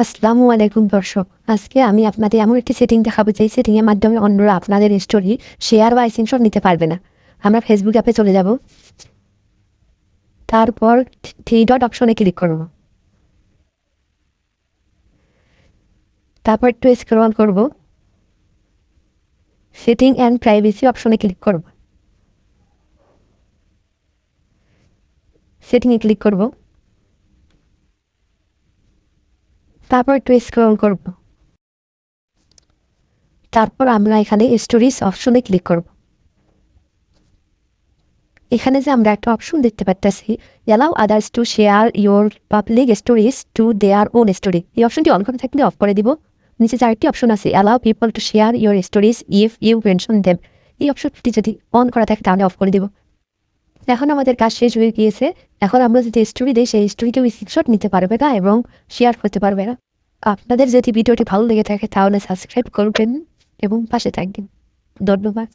আসসালামু আলাইকুম দর্শক। আজকে আমি আপনাদের এমন একটি সেটিং দেখাবো, যেই সেটিংয়ের মাধ্যমে অন্যরা আপনাদের স্টোরি শেয়ার বা স্ক্রিনশট নিতে পারবে না। আমরা ফেসবুক অ্যাপে চলে যাব। তারপর থ্রি ডট অপশনে ক্লিক করব। তারপর একটু স্ক্রল করব। সেটিং অ্যান্ড প্রাইভেসি অপশনে ক্লিক করব। সেটিংয়ে ক্লিক করব। তারপর একটু স্ক্রল করব। তারপর আমরা এখানে স্টোরিজ অপশনে ক্লিক করব। এখানে যে আমরা একটা অপশন দেখতে পাচ্ছি allow others to share your public stories to their own story এই অপশনটি অন করে থাকলে অফ করে দিব। নিচে চারটি অপশন আছে allow people to share your stories if you mention them এই অপশনটি যদি অন করা থাকে তাহলে অফ করে দিব। এখন আমাদের কাজ শেষ হয়ে গিয়েছে। এখন আমরা যদি স্টোরি দিই, সেই স্টোরি কেউ স্ক্রিনশট নিতে পারবে না এবং শেয়ার করতে পারবে না। আপনাদের যদি ভিডিওটি ভালো লেগে থাকে, তাহলে সাবস্ক্রাইব করবেন এবং পাশে থাকবেন। ধন্যবাদ।